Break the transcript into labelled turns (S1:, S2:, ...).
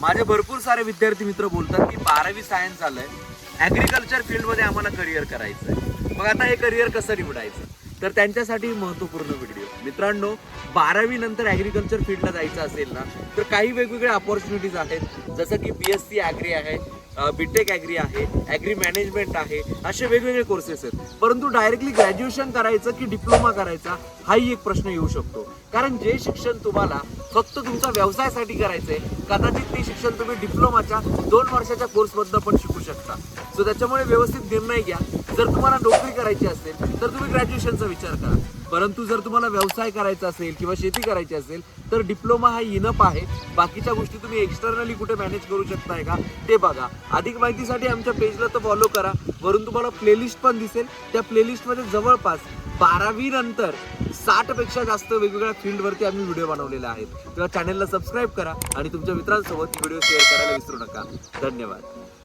S1: माझे भरपूर सारे विद्यार्थी मित्र बोलतात की बारावी सायन्स झालंय. ॲग्रिकल्चर फील्डमध्ये आम्हाला करिअर करायचं आहे मग आता हे करिअर कसं निवडायचं? तर त्यांच्यासाठी महत्त्वपूर्ण व्हिडिओ मित्रांनो बारावी नंतर ॲग्रिकल्चर फील्डला जायचं असेल ना तर काही वेगवेगळ्या अपॉर्च्युनिटीज आहेत. जसं की बी एस सी ॲग्री आहे बीटेक ॲग्री आहे ॲग्री मॅनेजमेंट आहे असे वेगवेगळे कोर्सेस आहेत. परंतु डायरेक्टली ग्रॅज्युएशन करायचं की डिप्लोमा करायचा हाही एक प्रश्न येऊ शकतो. कारण जे शिक्षण तुम्हाला फक्त तुमच्या व्यवसायासाठी करायचं आहे कदाचित ते शिक्षण तुम्ही डिप्लोमाच्या दोन वर्षाच्या कोर्समधनं पण शिकू शकता. सो त्याच्यामुळे व्यवस्थित निर्णय घ्या. जर तुम्हाला नोकरी करायची असेल तर तुम्ही ग्रॅज्युएशनचा विचार करा. परंतु जर तुम्हाला व्यवसाय करायचा असेल किंवा शेती करायची असेल तर डिप्लोमा हा इनप आहे. बाकीच्या गोष्टी तुम्ही एक्स्टर्नली कुठे मॅनेज करू शकताय का ते बघा. अधिक माहितीसाठी आमच्या पेजला तर फॉलो करा. वरून तुम्हाला प्लेलिस्ट पण दिसेल. त्या प्लेलिस्टमध्ये जवळपास बारावी नंतर साठपेक्षा जास्त वेगवेगळ्या फील्डवरती आम्ही व्हिडिओ बनवलेले आहेत. तेव्हा चॅनलला सबस्क्राईब करा आणि तुमच्या मित्रांसोबत व्हिडिओ शेअर करायला विसरू नका. धन्यवाद.